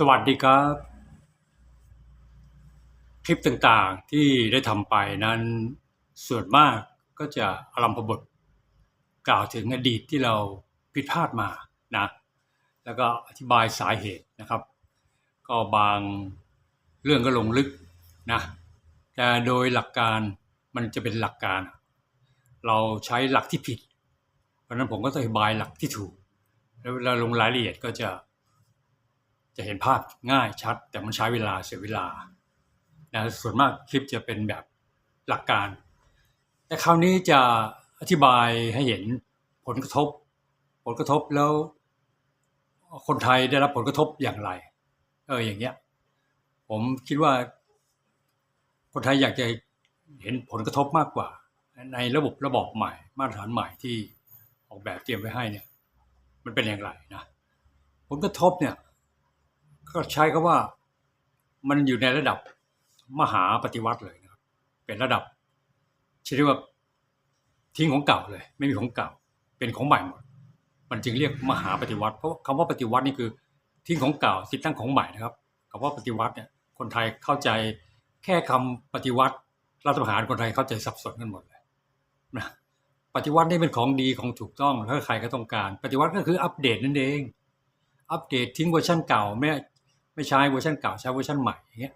สวัสดีครับ คลิปต่างๆที่ได้ทำไปนั้นส่วนมากก็จะอารัมพบท กล่าวถึงอดีตที่เราผิดพลาดมานะแล้วก็อธิบายสาเหตุนะครับ ก็บางเรื่องก็ลงลึกนะแต่โดยหลักการมันจะเป็นหลักการ เราใช้หลักที่ผิด เพราะนั้นผมก็ต้องอธิบายหลักที่ถูก แล้วเวลาลงรายละเอียดก็จะ จะเห็นภาพง่ายชัด แต่มันใช้เวลาเสียเวลานะส่วนมากคลิปจะเป็นแบบหลักการ แต่คราวนี้จะอธิบายให้เห็นผลกระทบ ผลกระทบแล้วคนไทยได้รับผลกระทบอย่างไร เอออย่างเงี้ย ผมคิดว่า คนไทยอยากจะเห็นผลกระทบมากกว่า ในระบบระบอบใหม่ มาตรฐานใหม่ที่ออกแบบเตรียมไว้ให้เนี่ย มันเป็นอย่างไรนะผลกระทบเนี่ย ก็ใช้คำว่ามันอยู่ในระดับมหาปฏิวัติเลยนะครับ เป็นระดับชื่อเรียกว่าทิ้งของเก่าเลย ไม่มีของเก่า เป็นของใหม่หมด มันจึงเรียกมหาปฏิวัติ เพราะคำว่าปฏิวัตินี่คือทิ้งของเก่าติดตั้งของใหม่นะครับคำว่าปฏิวัติเนี่ยคนไทยเข้าใจแค่คำปฏิวัติรัฐประหารคนไทยเข้าใจสับสนกันหมดเลยนะปฏิวัตินี่เป็นของดีของถูกต้องแล้วใครก็ต้องการ ปฏิวัติก็คืออัปเดตนั่นเอง อัปเดตทิ้งเวอร์ชันเก่าไม่ ไม่ใช้เวอร์ชันเก่าใช้เวอร์ชันใหม่อย่างเงี้ย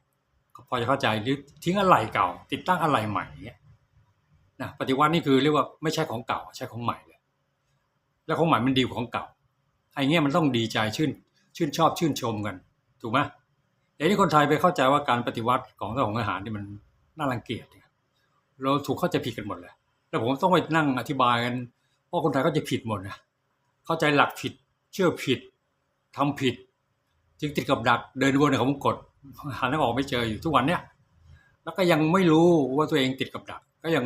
ก็พอจะเข้าใจหรือทิ้งอะไรเก่า ติดตั้งอะไรใหม่อย่างเงี้ยนะปฏิวัตินี่คือเรียกว่าไม่ใช่ของเก่าใช้ของใหม่เลยแล้วของใหม่มันดีกว่าของเก่าไอ้เงี้ยมันต้องดีใจชื่นชื่นชอบชื่นชมกัน ถูกไหมแต่นี่คนไทยไปเข้าใจว่าการปฏิวัติของทหารองอาหารนี่มันน่ารังเกียจเราถูกเข้าใจผิดกันหมดเลยแล้วผมต้องไปนั่งอธิบายกันเพราะคนไทยก็จะผิดหมดนะเข้าใจหลักผิด เชื่อผิดทำผิด จึงติดกับดักเดินวนในขาวงกดหาทางออกไม่เจออยู่ทุกวันเนี้ยแล้วก็ยังไม่รู้ว่าตัวเองติดกับดัก ก็ยัง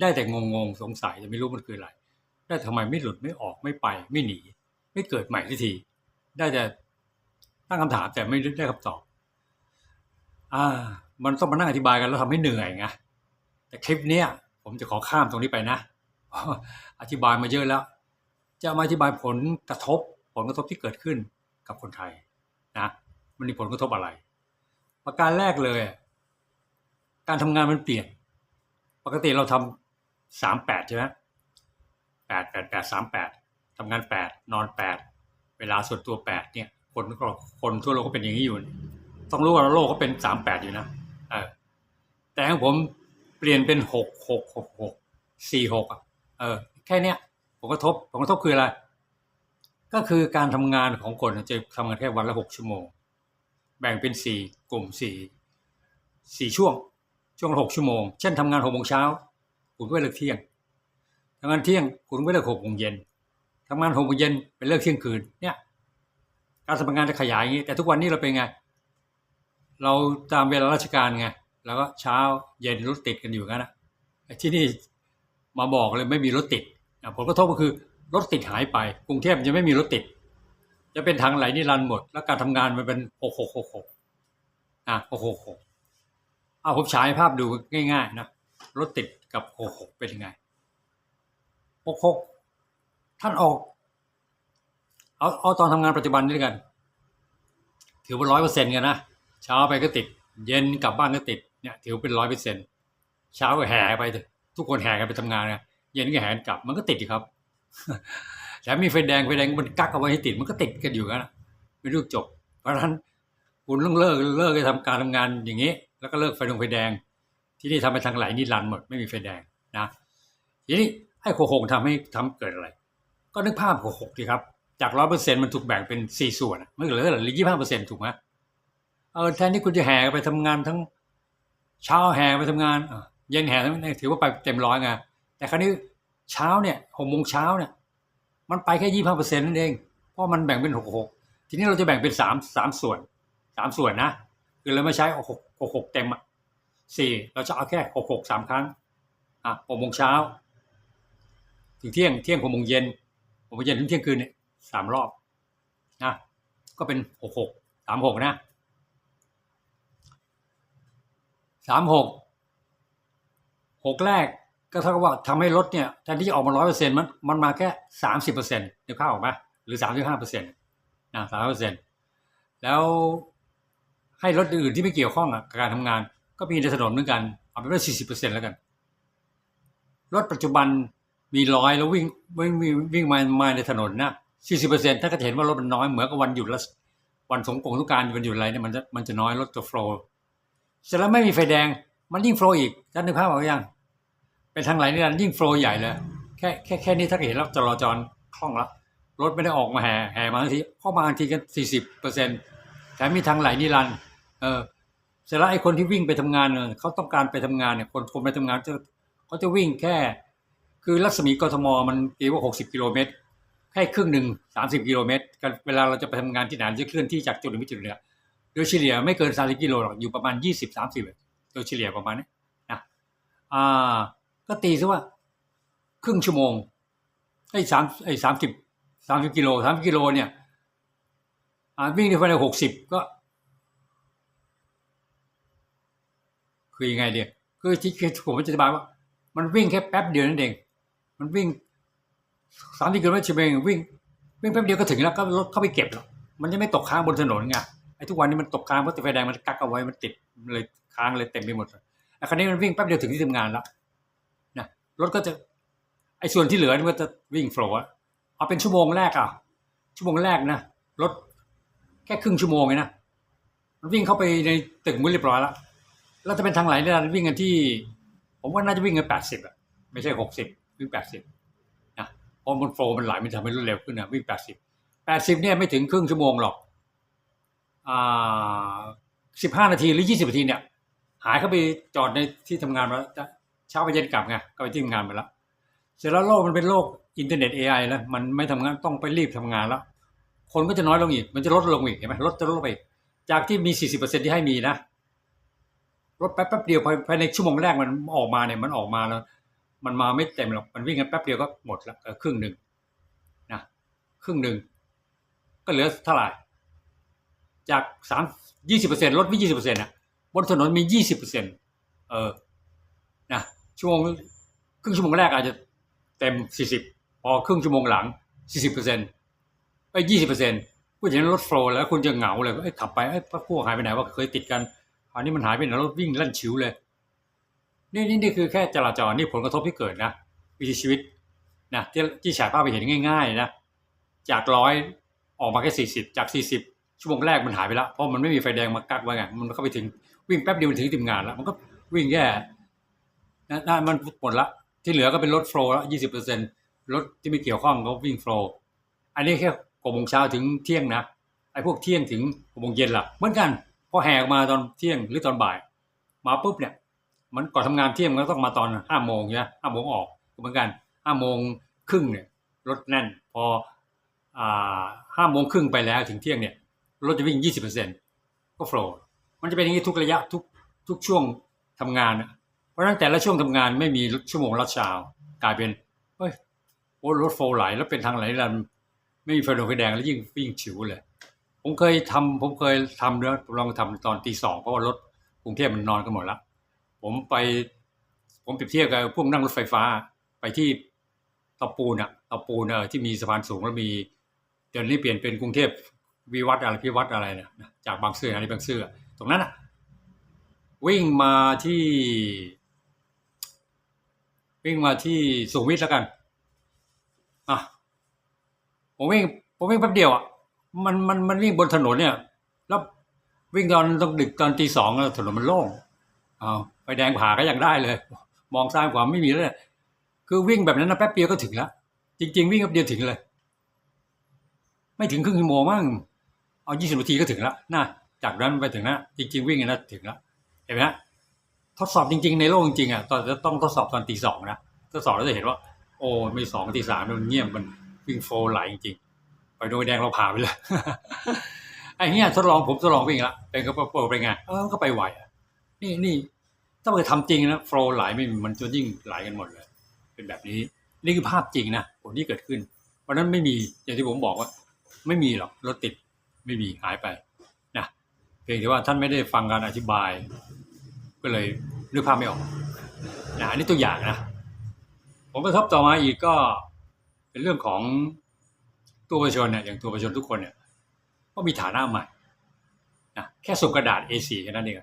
ได้แต่งงๆสงสัยแต่ไม่รู้มันคืออะไรได้ทำไมไม่หลุดไม่ออกไม่ไป ไม่หนี ไม่เกิดใหม่ทีทีได้แต่ตั้งคำถามแต่ไม่ได้คำตอบอ่า มันต้องมานั่งอธิบายกันแล้วทำให้เหนื่อยไงแต่คลิปเนี้ยผมจะขอข้ามตรงนี้ไปนะ อธิบายมาเยอะแล้ว จะมาอธิบายผลกระทบ ผลกระทบที่เกิดขึ้นกับคนไทย นะมันมีผลกระทบอะไร ประการแรกเลย การทำงานมันเปลี่ยน ปกติเราทำสามแปดใช่ไหมแปดแปดแปดสามแปดทำงานแปดนอนแปดเวลาส่วนตัวแปดเนี่ยคนก็คนทั่วโลกก็เป็นอย่างนี้อยู่ ต้องรู้ว่าโลกก็เป็นสามแปดอยู่นะเออแต่ของผมเปลี่ยนเป็นหกหกหกหกสี่หกอะเออแค่เนี้ยผลกระทบผลกระทบคืออะไร ก็คือการทำงานของคนจะทำงานแค่วันละหกชั่วโมง แบ่งเป็นสี่กลุ่มสี่สี่ช่วง ช่วงหกชั่วโมง เช่นทำงานหกโมงเช้าคุณก็เลิกเที่ยงทำงานเที่ยงคุณก็เลิกหกโมงเย็นทำงานหกโมงเย็นเป็นเลิกเที่ยงคืนเนี่ยการทำงานจะขยายอย่างนี้ แต่ทุกวันนี้เราเป็นไง เราตามเวลาราชการไงแล้วก็เช้าเย็นรถติดกันอยู่งั้นนะที่นี่มาบอกเลยไม่มีรถติดผลกระทบก็คือ รถติดหายไป กรุงเทพจะไม่มีรถติด จะเป็นทางไหลนิรันดร์หมด แล้วการทำงานมันเป็นหกหกหกหกอะหกหกหกเอาผมฉายภาพดูง่าย ๆ นะรถติดกับหกหกเป็นยังไงหกหกท่านออก เอาเอาตอนทำงานปัจจุบันนี่กัน ถือว่าร้อยเปอร์เซ็นต์กันนะเช้าไปก็ติด เย็นกลับบ้านก็ติดเนี่ย ถือเป็นร้อยเปอร์เซ็นต์เช้าก็แห่ไปทุกคนแห่กันไปทำงานนะเย็นก็แห่กลับมันก็ติดครับ แต่มีไฟแดงไฟแดงมันกักเอาไว้ให้ติดมันก็ติดกันอยู่กันไม่รู้จบ เพราะฉะนั้นคุณต้องเลิกเลิกไปทำการทำงานอย่างนี้ แล้วก็เลิกไฟดงไฟแดง ที่นี่ทำไปทางไหลนิรันหมด ไม่มีไฟแดงนะทีนี้ไอ้โคหกทำให้ทำเกิดอะไร ก็นึกภาพโคหกดีครับ จากร้อยเปอร์เซ็นต์มันถูกแบ่งเป็นสี่ส่วนไม่เหลือเหลือยี่ห้าเปอร์เซ็นต์ถูกไหมเออแทนที่คุณจะแห่ไปทำงานทั้งเช้าแห่ไปทำงานเย็นแห่ถือว่าไปเต็มร้อยไงแต่ครั้นี้ เช้าเนี่ยหกโมงเช้าเนี่ย มันไปแค่ยี่ห้าเปอร์เซ็นต์นั่นเอง เพราะมันแบ่งเป็นหกหกทีนี้เราจะแบ่งเป็นสามสามส่วนสามส่วนนะ คือเราไม่ใช้หกหกหกเต็มอะสี่เราจะเอาแค่หกหกสามครั้งอะหกโมงเช้าถึงเที่ยงเที่ยงหกโมงเย็นหกโมงเย็นถึงเที่ยงคืนเนี่ยสามรอบนะก็เป็นหกหกสามหกนะสามหกหกแรก ก็เท่ากับว่าทำให้รถเนี่ยแทนที่จะออกมาร้อยเปอร์เซ็นต์มันมันมาแค่สามสิบเปอร์เซ็นต์เดี๋ยวข้าออกมาหรือสามสิบห้าเปอร์เซ็นต์นะสามเปอร์เซ็นต์แล้วให้รถอื่นที่ไม่เกี่ยวข้องกับการทำงาน ก็มีในถนนเหมือนกัน เอาเป็นว่าสี่สิบเปอร์เซ็นต์แล้วกัน รถปัจจุบันมีร้อยแล้ววิ่งวิ่งวิ่งมามาในถนนนะสี่สิบเปอร์เซ็นต์ถ้าก็เห็นว่ารถมันน้อยเหมือนกับวันหยุดล้ววันสงกรานต์ทุกการวันหยุดอะไรเนี่ยมันจะมันจะน้อยรถจะโฟล์เสร็จแล้วไม่มีไฟแดงมันยิ่งโฟล์อีกท่านนึกภาพออกยัง ทางไหลนี่นันยิ่งโฟล์ใหญ่เลยแค่แค่แค่นี้ถ้าเห็นแล้วจราจรคล่องละรถไม่ได้ออกมาแห่แห่มาทันทีเข้ามางทีกันสี่สิบเปอร์เซ็นต์แถมมีทางไหลนิรันเออเสร็จแล้วไอ้คนที่วิ่งไปทำงานเนี่ยเขาต้องการไปทำงานเนี่ยคนคนไปทำงานจะเขาจะวิ่งแค่ คือรัศมีกทมมันตีว่า60กิโลเมตรแค่ครึ่งหนึ่ง30กิโลเมตรกันเวลาเราจะไปทำงานที่ไหนจะเคลื่อนที่จากจุดหนึ่งไปจุดหนึ่งเนี่ยโดยเฉลี่ยไม่เกิน30กิโลหรอกอยู่ประมาณ20 30โดยเฉลี่ยประมาณนี้นะอ่า ก็ตีซะว่า ครึ่งชั่วโมงไอ้สามไอ้สามสิบสามสิบกิโลสามกิโลเนี่ยอ่าวิ่งในภายในหกสิบก็ คือยังไงเดียคือที่ผมจะอธิบายว่า มันวิ่งแค่แป๊บเดียวนั่นเอง มันวิ่งสามสิบกิโลเมตรชั่วโมงวิ่งวิ่งแป๊บเดียวก็ถึงแล้วก็รถเข้าไปเก็บแล้วมันจะไม่ตกค้างบนถนนไงไอ้ทุกวันนี้มันตกค้างเพราะไฟแดงมันกักเอาไว้มันติดเลยค้างเลยเต็มไปหมดเลยไอ้คันนี้มันวิ่งแป๊บเดียวถึงที่ทำงานแล้ว รถก็จะไอ้ส่วนที่เหลือมันก็จะวิ่งโฟล์เอาเป็นชั่วโมงแรกอะชั่วโมงแรกนะรถแค่ครึ่งชั่วโมงเองนะมันวิ่งเข้าไปในตึกมุ้ยเรียบร้อยแล้วแล้วจะเป็นทางไหลเนี่ยวิ่งกันที่ ผมว่าน่าจะวิ่งกันแปดสิบอะไม่ใช่หกสิบวิ่งแปดสิบนะเพราะมันโฟล์มันไหลมันทำให้รวดเร็วขึ้นนะวิ่งแปดสิบแปดสิบเนี่ยไม่ถึงครึ่งชั่วโมงหรอกอ่าสิบห้านาทีหรือยี่สิบนาทีเนี่ย หายเข้าไปจอดในที่ทำงานแล้ว เช้าไปเย็นกลับไงก็ไปที่ทำงานไปแล้วเสร็จแล้วโลกมันเป็นโลกอินเทอร์เน็ต AI แล้วมันไม่ทำงานต้องไปรีบทำงานแล้ว คนก็จะน้อยลงอีก มันจะลดลงอีกเห็นไหมลดจะลดลงไป จากที่มี 40%ที่ให้มีนะลดแป๊บแป๊บเดียวภายในชั่วโมงแรกมันออกมาเนี่ยมันออกมาแล้ว มันมาไม่เต็มหรอกมันวิ่งกันแป๊บเดียวก็หมดละครึ่งหนึ่งนะครึ่งหนึ่งก็เหลือเท่าไหร่จากสามยี่สิบเปอร์เซ็นต์ลดไปยี่สิบเปอร์เซ็นต์อะบนถนนมียี่สิบเปอร์เซ็นต์เออนะ ชั่วโมงครึ่งชั่วโมงแรกอาจจะเต็ม 40 พอครึ่งชั่วโมงหลัง 40เปอร์เซ็นต์ไป20เปอร์เซ็นต์พูดอย่างนั้นรถโฟล์แล้วคุณจะเหงาเลยเอ้ขับไปเอ้พวกพวกหายไปไหนว่าเคยติดกันคราวนี้มันหายไปไหนรถวิ่งลั่นชิวเลย นี่นี่นี่คือแค่จราจรนี่ผลกระทบที่เกิดนะวิถีชีวิตนะที่ที่ฉายภาพไปเห็นง่าย ๆ นะ จากร้อยออกมาแค่สี่สิบจากสี่สิบชั่วโมงแรกมันหายไปแล้วเพราะมันไม่มีไฟแดงมากักไว้ไงมันเข้าไปถึงวิ่งแป๊บเดียวมันถึงที่ทำงานแล้วมันก็วิ่งแย่ นะนั่นมันหมดละที่เหลือก็เป็นรถโฟล์ล้วยี่สิบเปอร์เซ็นรถที่ไม่เกี่ยวข้องก็วิ่งโฟล์อันนี้แค่หกโมงเช้าถึงเที่ยงนะไอ้พวกเที่ยงถึงหกโมงเย็นล่ะเหมือนกันพอแหกมาตอนเที่ยงหรือตอนบ่าย มาปุ๊บเนี่ย มันก่อนทำงานเที่ยงมันก็ต้องมาตอนห้าโมงใช่ไหมห้าโมงออกเหมือนกันห้าโมงครึ่งเนี่ยรถแน่นพออ่าห้าโมงครึ่งไปแล้วถึงเที่ยงเนี่ยรถจะวิ่งยี่สิบเปอร์เซ็นต์ก็โฟล์มันจะเป็นอย่างนี้ทุกระยะทุกทุกช่วงทำงานอะ ราะฉะนั้นแต่ละช่วงทำงานไม่มีชั่วโมงรัชชาวกลายเป็นเฮ้ยโอ้รถโฟล์ไหลแล้วเป็นทางไหลรันไม่มีไฟแดงไฟแดงแล้วยิ่งวิ่งฉิวเลย ผมเคยทำผมเคยทำแล้วลองทำตอนตีสองเพราะว่ารถกรุงเทพมันนอนกันหมดแล้วผมไป ผมเปรียบเทียบกับพวกนั่งรถไฟฟ้าไปที่ตาปูนอะตาปูนเออที่มีสะพานสูงแล้วมีเดี๋ยวนี้เปลี่ยนเป็นกรุงเทพวิวัฒน์อะไรพิวัตรอะไรเนี่ยนะจากบางซื่ออันนี้บางซื่อตรงนั้นอะวิ่งมาที่ วิ่งมาที่สุขุมวิทแล้วกันอะผมวิ่งผมวิ่งแป๊บเดียวอะมันมันมันวิ่งบนถนนเนี่ย แล้ววิ่งตอนต้องดึกตอนตีสองแล้วถนนมันโล่งอ้าวไฟแดงผ่าก็ยังได้เลย มองซ้ายขวาไม่มีแล้วเนี่ยคือวิ่งแบบนั้นนะแป๊บเดียวก็ถึงแล้วจริง ๆ วิ่งแป๊บเดียวถึงเลย ไม่ถึงครึ่งชั่วโมงมั้งเอายี่สิบนาทีก็ถึงแล้วนะจากนั้นไปถึงนะจริง ๆ วิ่งนะถึงแล้วเห็นไหมฮะ ทดสอบจริง ๆ ในโลกจริงๆอะตอนจะต้องทดสอบตอนตีสองนะทดสอบแล้วจะเห็นว่า โอ้ไม่สองตีสามมันเงียบมันวิ่งโฟล์ไหลจริงๆไปโดยแดงเราผ่าไปเลยไอ้เนี้ยทดลองผมทดลองวิ่งละเป็นก็เปิดไปนไงเออก็ไปไหวอะนี่นี่ถ้าไปทำจริงนะโฟล์ไหลไม่มันจะยิ่งไหลกันหมดเลย เป็นแบบนี้นี่คือภาพจริงนะผลที่เกิดขึ้น เพราะนั้นไม่มีอย่างที่ผมบอกว่า ไม่มีหรอกรถติดไม่มีหายไปนะเพียงแต่ว่าท่านไม่ได้ฟังการอธิบาย ก็เลยนึกภาพไม่ออกนะอันนี้ตัวอย่างนะผมกระทบต่อมาอีกก็เป็นเรื่องของตัวประชาชนเนี่ยอย่างตัวประชาชนทุกคนเนี่ยก็มีฐานะใหม่นะแค่ส่งกระดาษ A4 แค่นั้นเอง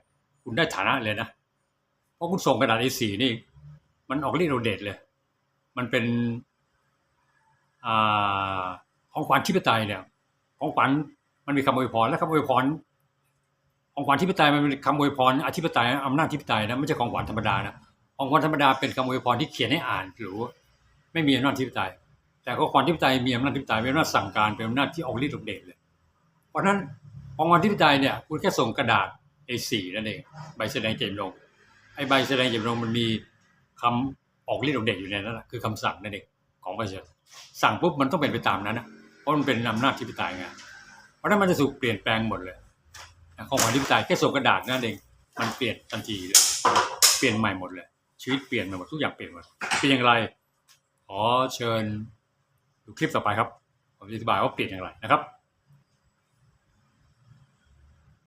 คุณได้ฐานะเลยนะเพราะคุณส่งกระดาษ A4 นี่ มันออกฤทธิ์ออกเดชเลย มันเป็นอของขวัญทิปไตยเนี่ย ของขวัญมันมีคำอวยพรและคำอวยพร องขวัญทิปไตยมันเป็นคำอวยพรอธิปไตยอำนาจทิปไตยนะไม่ใช่ของขวัญธรรมดานะของขวัญธรรมดาเป็นคำอวยพรที่เขียนให้อ่านหรือไม่มีอำนาจทิปไตย แต่ของขวัญทิปไตยมีอำนาจทิปไตยเป็นอำนาจสั่งการเป็นอำนาจที่ออกฤทธิ์ออกเดชเลย เพราะฉะนั้นของขวัญทิปไตยเนี่ยคุณแค่ส่งกระดาษ A4 นั่นเองใบแสดงเจตจำนงไอ้ใบแสดงเจตจำนงมันมีคำออกฤทธิ์ออกเดชอยู่ในนั้นแหละคือคำสั่งนั่นเองของประชาชนสั่งปุ๊บมันต้องเป็นไปตามนั้นนะเพราะมันเป็นอำนาจทิปไตยไงเพราะนั้นมันจะถูกเปลี่ยนแปลงหมดเลย ของขวัญทิปไตยแค่ส่งกระดาษนั่นเองมันเปลี่ยนทันทีเลยเปลี่ยนใหม่หมดเลยชีวิตเปลี่ยนหมดทุกอย่างเปลี่ยนหมดเป็นอย่างไรขอเชิญดูคลิปต่อไปครับผมจะอธิบายว่าเปลี่ยนอย่างไรนะครับ